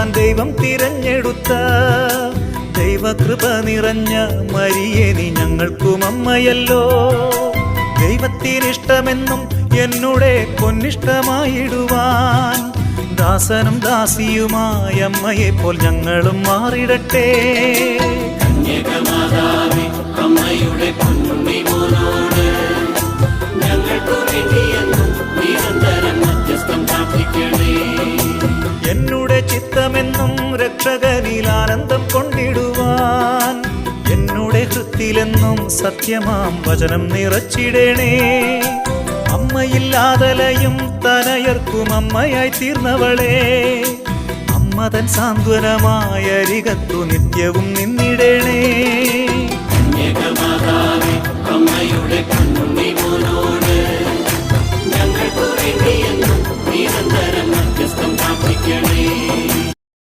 നൽകാൻ ദൈവം തിരഞ്ഞെടുത്ത ദൈവകൃപ നിറഞ്ഞ നീ ഞങ്ങൾക്കും അമ്മയല്ലോ. ദൈവത്തിനിഷ്ടമെന്നും എന്നുടെ പൊന്നിഷ്ടമായിടുവാൻ ദാസനും ദാസിയുമായ അമ്മയെ പോൽ ഞങ്ങളും മാറിടട്ടെ. ചിത്തമെന്നും രക്ഷകനിൽ ആനന്ദം കൊണ്ടിടുവാൻ. എന്നുടെ ഹൃത്തിലെന്നും സത്യമാം വചനം നിറച്ചിടണേ. അമ്മയില്ലാതലയും തനയർക്കും അമ്മയായി തീർന്നവളെ. അമ്മതൻ സാന്ത്വനമായ രികത്തു നിത്യവും നിന്നിടണേ. അമ്മയുടെ ഞങ്ങൾക്കു വേണ്ടിയെന്നും